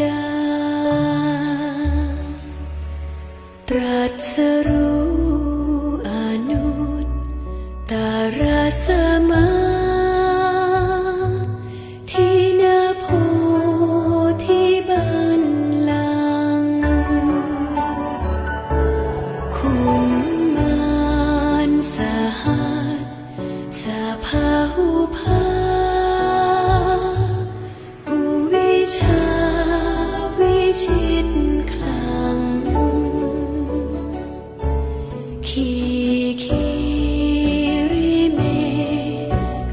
ดา ตรัสรู้อนุตตารสมาที่นาโพธิบัลลังคุณมานสหัสสภาหุภา time. ชิดคลัง ขีขีริเม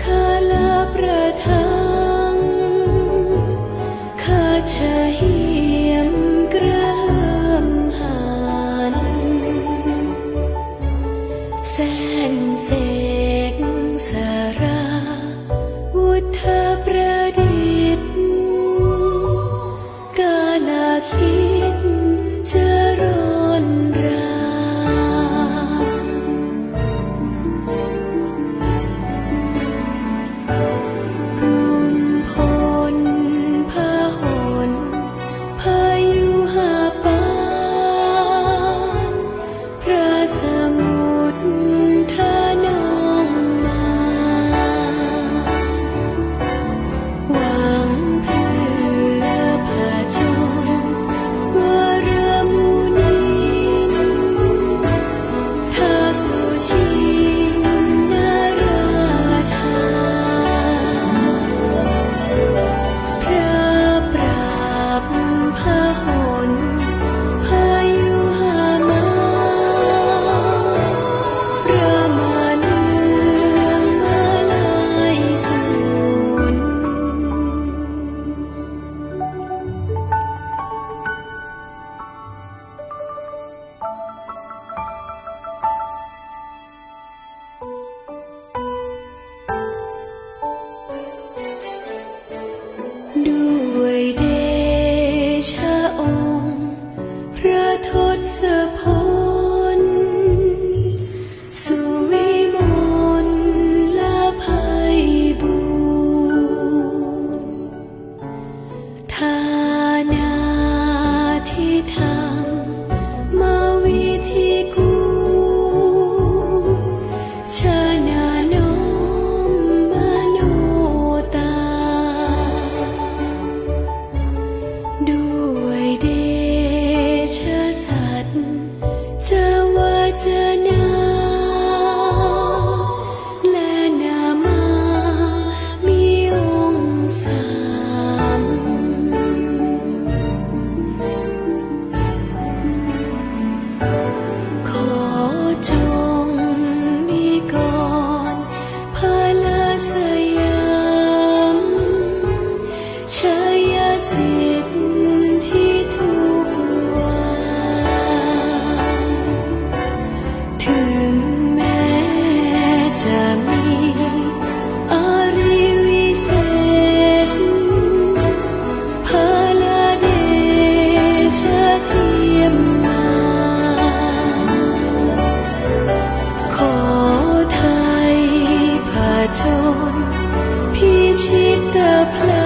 คาลาประทังคาชะเหียมกระหิมหันแสงเส some do. place.